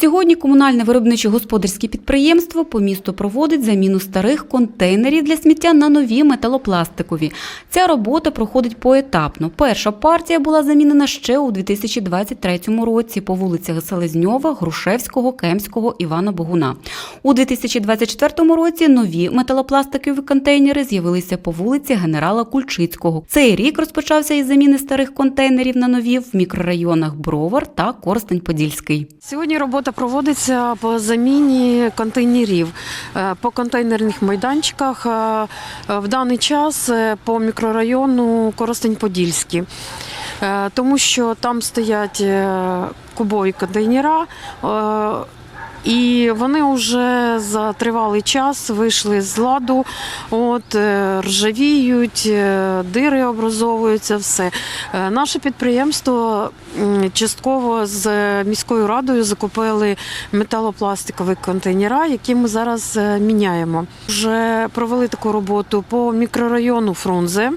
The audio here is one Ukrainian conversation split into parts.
Сьогодні комунальне виробниче господарське підприємство по місту проводить заміну старих контейнерів для сміття на нові металопластикові. Ця робота проходить поетапно. Перша партія була замінена ще у 2023 році по вулицях Селезньова, Грушевського, Кемського, Івана Богуна. У 2024 році нові металопластикові контейнери з'явилися по вулиці генерала Кульчицького. Цей рік розпочався із заміни старих контейнерів на нові в мікрорайонах Бровар та Коростень-Подільський. Сьогодні робота проводиться по заміні контейнерів Е, по контейнерних майданчиках. е, В даний час е, по мікрорайону Коростень-Подільський. Тому що там стоять кубові контейнера. І вони вже за тривалий час вийшли з ладу, от, е, ржавіють, е, дири образовуються, все. Е, Наше підприємство частково з міською радою закупили металопластикові контейнера, які ми зараз міняємо. Вже провели таку роботу по мікрорайону Фрунзе,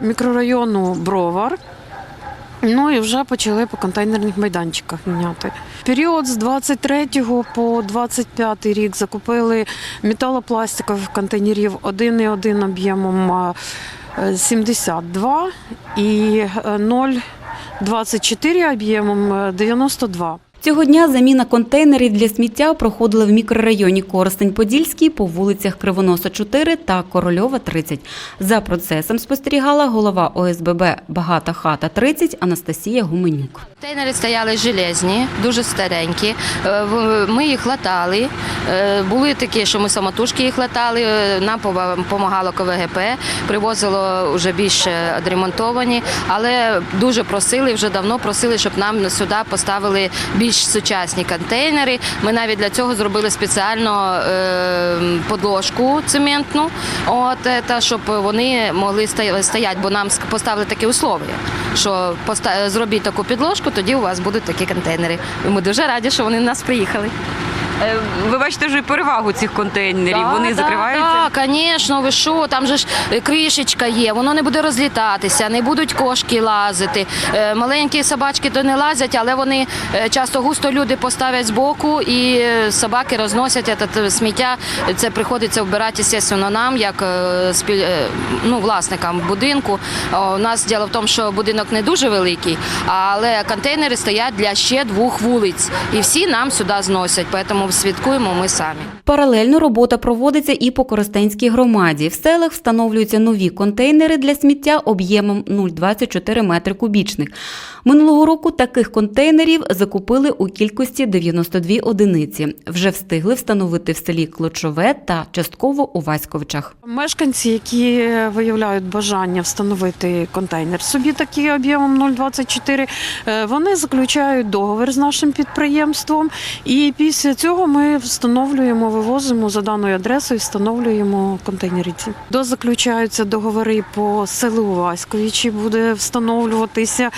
мікрорайону Бровар. Ну і вже почали по контейнерних майданчиках міняти. Період з 23 по 25 рік закупили металопластикових контейнерів 1,1 об'ємом а, е, 72 і е, 0,24 об'ємом е, 92. Цього дня заміна контейнерів для сміття проходила в мікрорайоні Коростень-Подільський по вулицях Кривоноса 4 та Корольова 30. За процесом спостерігала голова ОСББ Багата хата 30 Анастасія Гуменюк. Контейнери стояли железні, дуже старенькі. Е, Ми їх латали. Е, Були такі, що ми самотужки їх латали. Е, Нам допомагало КВГП, привозило вже більш відремонтовані, але дуже просили, вже давно просили, щоб нам сюди поставили більш сучасні контейнери. Ми навіть для цього зробили спеціально е, подложку цементну, от, та щоб вони могли стоя- стояти, бо нам поставили такі условия, що поста- зробіть таку підложку, тоді у вас будуть такі контейнери. І ми дуже раді, що вони до нас приїхали. Е, Ви бачите вже перевагу цих контейнерів. Вони закриваються. Так, звісно, ви що, там же ж е, кришечка є, воно не буде розлітатися, не будуть кошки лазити. Е, Маленькі собачки то не лазять, але вони часто густо люди поставлять збоку і е, собаки розносять це сміття. Це приходиться вбирати, звісно, нам, як ну, власникам будинку. У нас діло в тому, що будинок не дуже великий, але контейнери стоять для ще двох вулиць. І всі нам сюди зносять, тому свідкуємо ми самі. Паралельно робота проводиться і по Коростенській громаді. В селах встановлюються нові контейнери для сміття об'ємом 0,24 метри кубічних. Минулого року таких контейнерів закупили у кількості 92 одиниці. Вже встигли встановити в селі Клочове та частково у Васьковичах. Мешканці, які виявляють бажання встановити контейнер собі такий об'ємом 0,24, е, вони заключають договір з нашим підприємством. І після цього ми встановлюємо, вивозимо за даною адресою, встановлюємо контейнери. ці. Дозаключаються договори по селу Васьковичі, буде встановлюватися.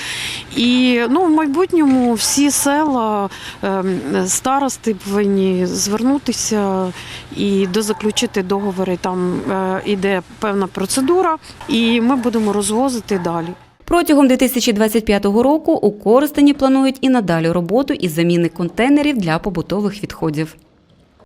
І ну, в майбутньому всі села ем, старости повинні звернутися і дозаключити договори. Там е, іде певна процедура, і ми будемо розвозити далі. Протягом 2025 року у Коростені планують і надалі роботу із заміни контейнерів для побутових відходів.